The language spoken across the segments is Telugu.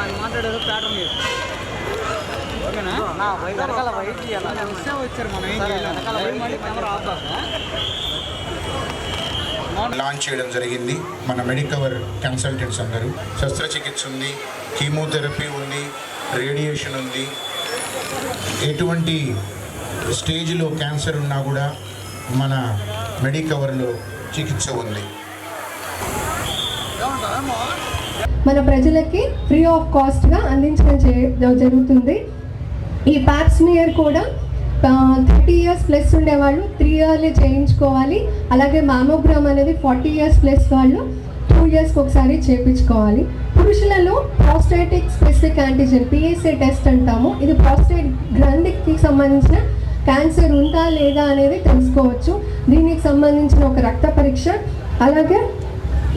ఆయన మాట్లాడారు ప్యాటర్న్ ఓకేనా? వెనకాల వైట్ వస్తే వచ్చారు మనం ఏం చేయలేము మళ్ళీ కెమెరా ఆఫ్ లాంచ్ చేయడం జరిగింది. మన మెడికవర్ కన్సల్టెంట్స్ అందరూ. శస్త్రచికిత్స ఉంది కీమోథెరపీ ఉంది రేడియేషన్ ఉంది. ఎటువంటి స్టేజ్లో క్యాన్సర్ ఉన్నా కూడా మన మెడికవర్లో చికిత్స ఉంది. మన ప్రజలకి ఫ్రీ ఆఫ్ కాస్ట్గా అందించడం జరుగుతుంది. ఈ ప్యాప్స్మియర్ కూడా థర్టీ ఇయర్స్ ప్లస్ ఉండేవాళ్ళు త్రీ ఇయర్లీ చేయించుకోవాలి. అలాగే మామోగ్రామ్ అనేది ఫార్టీ ఇయర్స్ ప్లస్ వాళ్ళు టూ ఇయర్స్కి ఒకసారి చేయించుకోవాలి పురుషులలో prostatic specific antigen PSA test అంటాము. ఇది ప్రాస్టేట్ గ్రంథికి సంబంధించిన క్యాన్సర్ ఉందా లేదా అనేది తెలుసుకోవచ్చు. దీనికి సంబంధించిన ఒక రక్త పరీక్ష అలాగే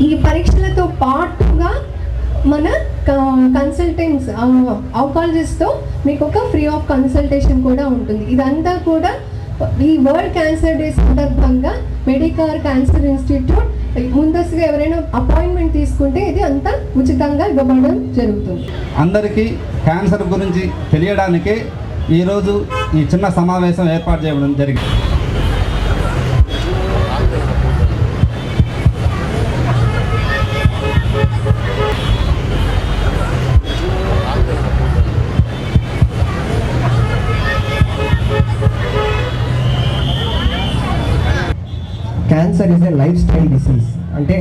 ఈ పరీక్షలతో పాటుగా మన కన్సల్టెంట్స్ ఆంకాలజిస్ట్తో మీకు ఒక ఫ్రీ ఆఫ్ కన్సల్టేషన్ కూడా ఉంటుంది. ఇదంతా కూడా ఈ వరల్డ్ క్యాన్సర్ డే సందర్భంగా మెడికార్ క్యాన్సర్ ఇన్స్టిట్యూట్ ముందస్తుగా ఎవరైనా అపాయింట్మెంట్ తీసుకుంటే ఇది అంతా ఉచితంగా ఇవ్వబడడం జరుగుతుంది. అందరికీ క్యాన్సర్ గురించి తెలియడానికే ఈరోజు ఈ చిన్న సమావేశం ఏర్పాటు చేయడం జరిగింది. Cancer is a lifestyle disease అంటే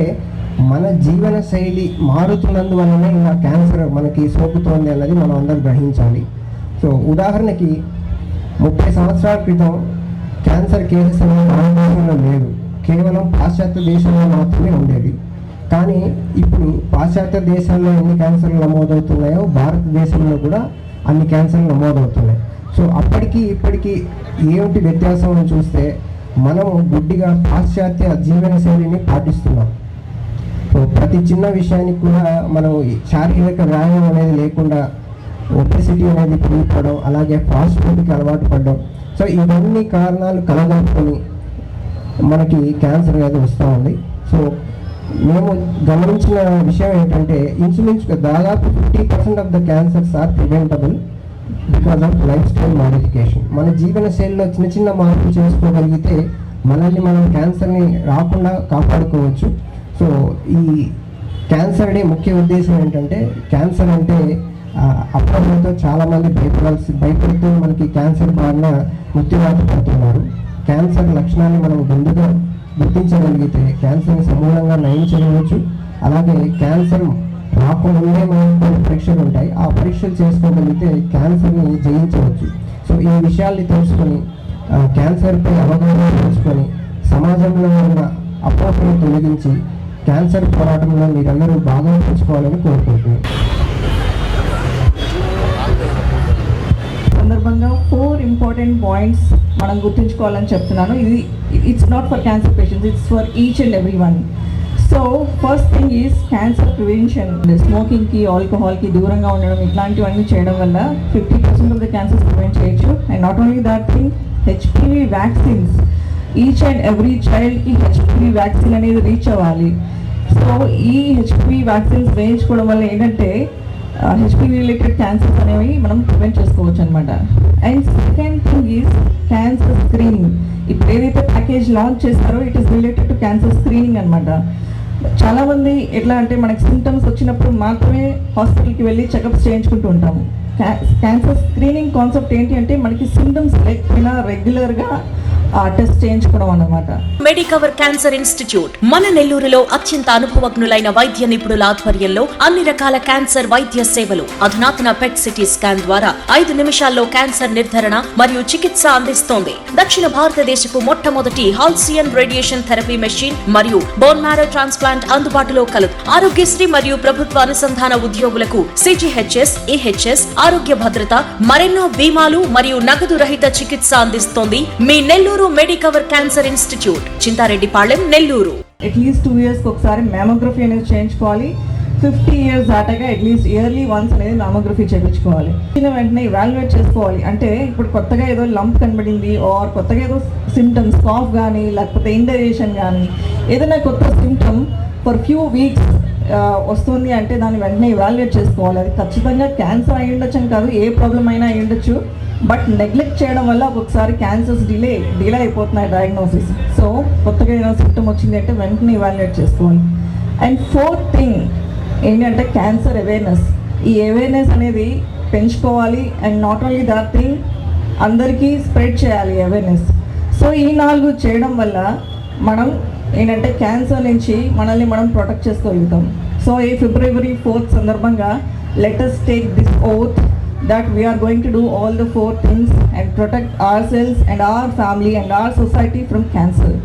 మన జీవన శైలి మారుతున్నందువలనే ఇలా క్యాన్సర్ మనకి సోకుతోంది అన్నది మనం అందరం గ్రహించాలి. సో ఉదాహరణకి ముప్పై సంవత్సరాల క్రితం క్యాన్సర్ కేసెస్ అనేది భారతదేశంలో లేదు కేవలం పాశ్చాత్య దేశంలో మాత్రమే ఉండేది కానీ ఇప్పుడు పాశ్చాత్య దేశాల్లో ఎన్ని క్యాన్సర్లు నమోదవుతున్నాయో భారతదేశంలో కూడా అన్ని క్యాన్సర్లు నమోదవుతున్నాయి. సో అప్పటికి ఇప్పటికీ ఏమిటి వ్యత్యాసం అని చూస్తే మనము గుడ్డిగా పాశ్చాత్య జీవన శైలిని పాటిస్తున్నాం. సో ప్రతి చిన్న విషయానికి కూడా మనం శారీరక వ్యాయామం అనేది లేకుండా ఒబెసిటీ అనేది పెరిగిపోవడం అలాగే ఫాస్ట్ ఫుడ్కి అలవాటు పడడం. సో ఇవన్నీ కారణాలు కలగలుపుకొని మనకి క్యాన్సర్ అనేది వస్తూ ఉంది. సో మేము గమనించిన విషయం ఏంటంటే ఇంచుమించుగా దాదాపు fifty percent of the cancers are preventable because of lifestyle modification మన జీవన శైలిలో చిన్న చిన్న మార్పులు చేసుకోగలిగితే మనల్ని మనం క్యాన్సర్ని రాకుండా కాపాడుకోవచ్చు. సో ఈ క్యాన్సర్ డే ముఖ్య ఉద్దేశం ఏంటంటే క్యాన్సర్ అంటే అప్పటితో చాలామంది భయపడాల్సి భయపడుతూ మనకి క్యాన్సర్ బారిన మృత్యువాత పడుతున్నారు. క్యాన్సర్ లక్షణాన్ని మనం ముందుగా గుర్తించగలిగితే క్యాన్సర్ని సమూలంగా నయం చేయవచ్చు. అలాగే క్యాన్సర్ రాకముందే మనకు కొన్ని పరీక్షలు ఉంటాయి. ఆ పరీక్షలు చేసుకోగలిగితే క్యాన్సర్ని జయించవచ్చు. సో ఈ విషయాల్ని తెలుసుకొని క్యాన్సర్పై అవగాహన తెలుసుకొని సమాజంలో ఉన్న అపోహలను తొలగించి క్యాన్సర్ పోరాటంలో మీరందరూ బాగా తెచ్చుకోవాలని కోరుకుంటున్నాను సందర్భంగా ఫోర్ ఇంపార్టెంట్ పాయింట్స్ మనం గుర్తుంచుకోవాలని చెప్తున్నాను. ఇది it's not for cancer patients it's for each and every one so first thing is cancer prevention స్మోకింగ్కి ఆల్కహాల్కి దూరంగా ఉండడం ఇట్లాంటివన్నీ చేయడం వల్ల fifty percent of the cancers prevent చేయొచ్చు. And not only that thing HPV vaccines each and every చైల్డ్కి HPV vaccine అనేది రీచ్ అవ్వాలి. సో ఈ హెచ్పివి వ్యాక్సిన్స్ వేయించుకోవడం వల్ల ఏంటంటే హెచ్పివి రిలేటెడ్ క్యాన్సర్స్ అనేవి మనం ప్రివెంట్ చేసుకోవచ్చు అనమాట and second thing is cancer screening ఇప్పుడు ఏదైతే ప్యాకేజ్ లాంచ్ చేస్తారో it is related to cancer screening అనమాట చాలామంది ఎట్లా అంటే మనకి సిమ్టమ్స్ వచ్చినప్పుడు మాత్రమే హాస్పిటల్కి వెళ్ళి చెకప్స్ చేయించుకుంటూ ఉంటాము. క్యాన్సర్ స్క్రీనింగ్ కాన్సెప్ట్ ఏంటి అంటే మనకి సిమ్టమ్స్ లేకపోయినా రెగ్యులర్గా టెస్ట్ చేయించుకోవడం అన్నమాట. మెడికవర్ క్యాన్సర్ ఇన్స్టిట్యూట్ మన నెల్లూరులో అత్యంత అనుభవజ్ఞులైన వైద్య నిపుణుల ఆధ్వర్యంలో అన్ని రకాల క్యాన్సర్ వైద్య సేవలు అధునాతన పెట్ సిటీ స్కాన్ ద్వారా ఐదు నిమిషాల్లో క్యాన్సర్ నిర్ధారణ మరియు చికిత్స అందిస్తోంది. దక్షిణ భారతదేశపు మొట్టమొదటి హాల్సియన్ రేడియేషన్ థెరపీ మెషిన్ మరియు బోన్ మ్యారో ట్రాన్స్ప్లాంట్ అందుబాటులో కలదు. ఆరోగ్యశ్రీ మరియు ప్రభుత్వ అనుసంధాన ఉద్యోగులకు సిజిహెచ్ఎస్ ఈహెచ్ఎస్ ఆరోగ్య భద్రత మరెన్నో బీమాలు మరియు నగదు రహిత చికిత్స అందిస్తోంది మీ Nellore Medicover cancer institute. Chintareddypalem Nellore. At least two ఇయర్స్కి ఒకసారి మ్యామోగ్రఫీ అనేది చేయించుకోవాలి. ఫిఫ్టీ ఇయర్స్ దాటాక అట్లీస్ట్ ఇయర్లీ వన్స్ అనేది మ్యామోగ్రఫీ చేయించుకోవాలి. చిన్న వెంటనే ఇవాల్యుయేట్ చేసుకోవాలి. అంటే ఇప్పుడు కొత్తగా ఏదో లంప్ కనబడింది ఆర్ కొత్తగా ఏదో సిమ్టమ్స్ కాఫ్ కానీ లేకపోతే ఇండైజేషన్ కానీ ఏదైనా కొత్త సిమ్టమ్ ఫర్ ఫ్యూ వీక్స్ వస్తుంది అంటే దాన్ని వెంటనే ఇవాల్యుయేట్ చేసుకోవాలి. అది ఖచ్చితంగా క్యాన్సర్ అయి ఉండొచ్చు అని కాదు ఏ ప్రాబ్లం అయినా అయి ఉండొచ్చు. బట్ నెగ్లెక్ట్ చేయడం వల్ల ఒక్కొక్కసారి క్యాన్సర్స్ డిలే డిలే అయిపోతున్నాయి డయాగ్నోసిస్ సో కొత్తగా ఏదైనా సిమ్టమ్ వచ్చింది అంటే వెంటనే ఇవాల్యుయేట్ చేసుకోవాలి. అండ్ ఫోర్త్ థింగ్ ఏంటంటే క్యాన్సర్ అవేర్నెస్ ఈ అవేర్నెస్ అనేది పెంచుకోవాలి and not only that thing అందరికీ స్ప్రెడ్ చేయాలి అవేర్నెస్ సో ఈ నాలుగు చేయడం వల్ల మనం ఏంటంటే క్యాన్సర్ నుంచి మనల్ని మనం ప్రొటెక్ట్ చేసుకోగలుగుతాం. సో ఈ ఫిబ్రవరి ఫోర్త్ సందర్భంగా let's take this oath that we're going to do all the four things and protect are cells and our family and our society from cancer